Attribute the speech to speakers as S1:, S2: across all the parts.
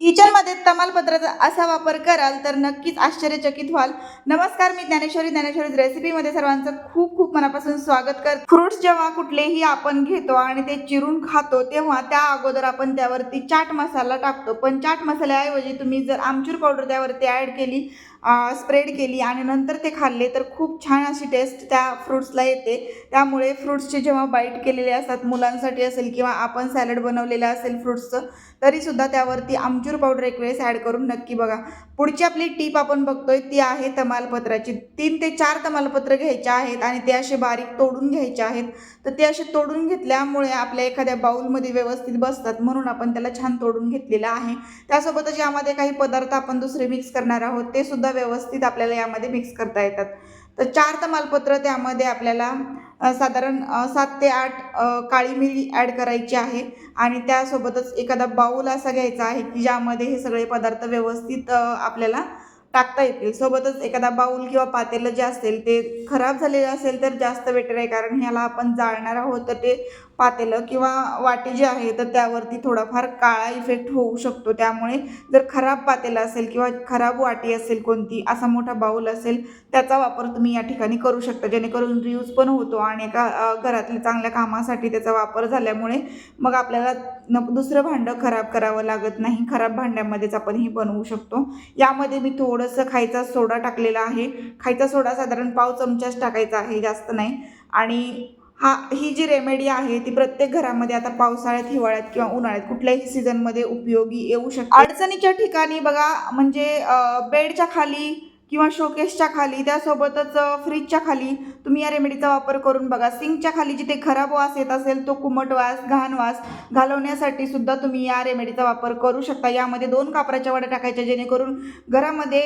S1: किचनमध्ये तमालपत्राचा असा वापर कराल तर नक्कीच आश्चर्यचकित व्हाल. नमस्कार मी ज्ञानेश्वरी. ज्ञानेश्वरी रेसिपीमध्ये सर्वांचं खूप खूप मनापासून स्वागत कर फ्रुट्स जेव्हा कुठलेही आपण घेतो आणि ते चिरून खातो तेव्हा त्या अगोदर आपण त्यावरती चाट मसाला टाकतो. पण चाट मसाल्याऐवजी तुम्ही जर आमचूर पावडर त्यावरती ॲड केली स्प्रेड केली आणि नंतर ते खाल्ले तर खूप छान अशी टेस्ट त्या फ्रुट्सला येते. त्यामुळे फ्रुट्सचे जेव्हा बाईट केलेले असतात मुलांसाठी असेल किंवा आपण सॅलड बनवलेलं असेल फ्रुट्सचं तरीसुद्धा त्यावरती आमचूर पावडर एक वेळेस ॲड करून नक्की बघा. पुढची आपली टीप आपण बघतोय ती आहे तमालपत्राची. तीन ते चार तमालपत्र घ्यायचे आहेत आणि ते असे बारीक तोडून घ्यायचे आहेत. तर ते असे तोडून घेतल्यामुळे आपल्या एखाद्या बाऊलमध्ये व्यवस्थित बसतात म्हणून आपण त्याला छान तोडून घेतलेलं आहे. त्यासोबतच यामध्ये काही पदार्थ आपण दुसरे मिक्स करणार आहोत ते सुद्धा व्यवस्थित आपल्याला यामध्ये मिक्स करता येतात. तर चार तमालपत्र त्यामध्ये आपल्याला साधारण सात ते आठ काळी मिरी ॲड करायची आहे. आणि त्यासोबतच एखादा बाऊल असा घ्यायचा आहे की ज्यामध्ये हे सगळे पदार्थ व्यवस्थित आपल्याला टाकता येतील. सोबतच एखादा बाऊल किंवा पातेलं जे असेल ते खराब झालेलं असेल तर जास्त बेटर आहे कारण ह्याला आपण जाळणार आहोत. तर ते पातेलं किंवा वाटी जी आहे तर त्यावरती थोडाफार काळा इफेक्ट होऊ शकतो. त्यामुळे जर खराब पातेलं असेल किंवा खराब वाटी असेल कोणती असा मोठा बाऊल असेल त्याचा वापर तुम्ही या ठिकाणी करू शकता. जेणेकरून रियूज पण होतो आणि एका घरातल्या चांगल्या कामासाठी त्याचा वापर झाल्यामुळे मग आपल्याला न दुसरं भांडं खराब करावं लागत नाही. खराब भांड्यामध्येच आपण हे बनवू शकतो. यामध्ये मी थोडंसं खायचा सोडा टाकलेला आहे. खायचा सोडा साधारण पाव चमचाच टाकायचा आहे जास्त नाही. आणि हा ही जी रेमेडी आहे ती प्रत्येक घरामध्ये आता पावसाळ्यात हिवाळ्यात किंवा उन्हाळ्यात कुठल्याही सीझनमध्ये उपयोगी येऊ शकते. अडचणीच्या ठिकाणी बघा म्हणजे बेडच्या खाली किंवा शोकेसच्या खाली त्यासोबतच फ्रीजच्या खाली तुम्ही या रेमेडीचा वापर करून बघा. सिंकच्या खाली जिथे खराब वास येत असेल तो कुमट वास घाण वास घालवण्यासाठी सुद्धा तुम्ही या रेमेडीचा वापर करू शकता. यामध्ये दोन कापराच्या वड्या टाकायच्या जेणेकरून घरामध्ये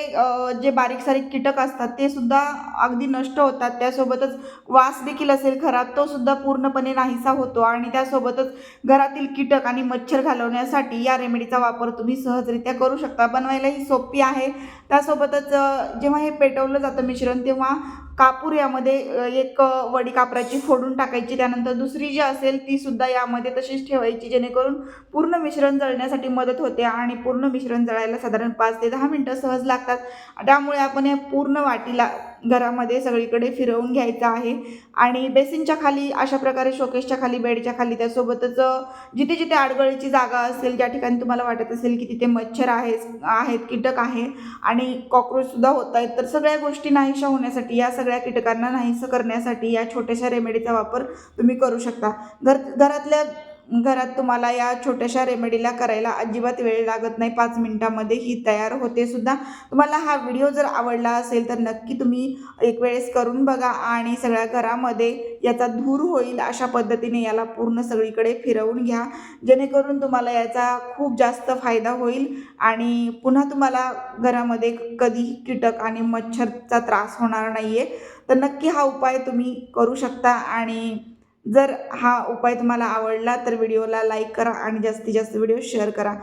S1: जे बारीक सारीक कीटक असतात ते सुद्धा अगदी नष्ट होतात. त्यासोबतच वास देखील असेल खराब तो सुद्धा पूर्णपणे नाहीसा होतो. आणि त्यासोबतच घरातील कीटक आणि मच्छर घालवण्यासाठी या रेमेडीचा वापर तुम्ही सहजरित्या करू शकता. बनवायला ही सोपी आहे. त्यासोबतच जेव्हा हे पेटवलं जातं मिश्रण तेव्हा कापूर यामध्ये एक वडी कापराची फोडून टाकायची. त्यानंतर दुसरी जी असेल ती सुद्धा यामध्ये तशीच ठेवायची जेणेकरून पूर्ण मिश्रण जळण्यासाठी मदत होते आणि पूर्ण मिश्रण जळायला साधारण पाच ते दहा मिनटं सहज लागतात. त्यामुळे आपण या पूर्ण वाटीला घरामध्ये सगळीकडे फिरवून घ्यायचं आहे. आणि बेसिनच्या खाली अशा प्रकारे शोकेसच्या खाली बेडच्या खाली त्यासोबतच जिथे जिथे आडगळीची जागा असेल ज्या ठिकाणी तुम्हाला वाटत असेल की तिथे मच्छर आहेत आहेत कीटक आहे आणि कॉक्रोचसुद्धा होत आहेत तर सगळ्या गोष्टी नाहीशा होण्यासाठी या सगळ्या कीटकांना नाहीसं करण्यासाठी या छोट्याशा रेमेडीचा वापर तुम्ही करू शकता. घर घरातल्या घरात तुम्हाला या छोट्याशा रेमेडीला करायला अजिबात वेळ लागत नाही. पाच मिनटामध्ये ही तयार होते सुद्धा. तुम्हाला हा व्हिडिओ जर आवडला असेल तर नक्की तुम्ही एक वेळेस करून बघा आणि सगळ्या घरामध्ये याचा धूर होईल अशा पद्धतीने याला पूर्ण सगळीकडे फिरवून घ्या. जेणेकरून तुम्हाला याचा खूप जास्त फायदा होईल आणि पुन्हा तुम्हाला घरामध्ये कधीही कीटक आणि मच्छरचा त्रास होणार नाही आहे तर नक्की हा उपाय तुम्ही करू शकता आणि जर हा उपाय तुम्हाला आवडला तर व्हिडिओला लाईक करा आणि जास्तीत जास्त व्हिडिओ शेअर करा.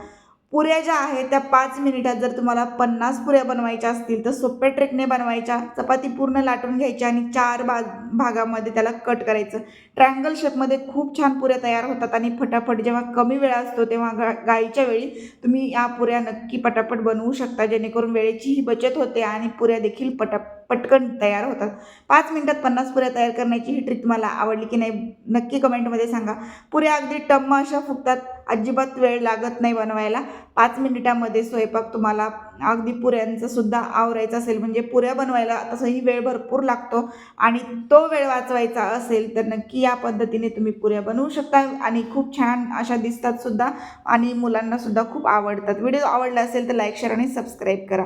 S1: पुऱ्या ज्या आहेत त्या पाच मिनिटात जर तुम्हाला पन्नास पुऱ्या बनवायच्या असतील तर सोप्या ट्रेकने बनवायच्या. चपाती पूर्ण लाटून घ्यायची आणि चार बा भागामध्ये त्याला कट करायचं. ट्रँगल शेपमध्ये खूप छान पुऱ्या तयार होतात आणि फटाफट जेव्हा कमी वेळ असतो तेव्हा गा गाईच्या वेळी तुम्ही या पुऱ्या नक्की पटापट बनवू शकता जेणेकरून वेळेचीही बचत होते आणि पुऱ्या देखील पटा पटकन तयार होतात. पाच मिनिटात पन्नास पुऱ्या तयार करण्याची ही ट्रिक तुम्हाला आवडली की नाही नक्की कमेंटमध्ये सांगा. पुऱ्या अगदी टम्म अशा फुगतात अजिबात वेळ लागत नाही बनवायला. पाच मिनिटामध्ये स्वयंपाक तुम्हाला अगदी पुऱ्यांचा सुद्धा आवरायचा असेल म्हणजे पुऱ्या बनवायला तसंही वेळ भरपूर लागतो आणि तो वेळ वाचवायचा असेल तर नक्की या पद्धतीने तुम्ही पुऱ्या बनवू शकता आणि खूप छान अशा दिसतात सुद्धा आणि मुलांनासुद्धा खूप आवडतात. व्हिडिओ आवडला असेल तर लाईक शेअर आणि सबस्क्राईब करा.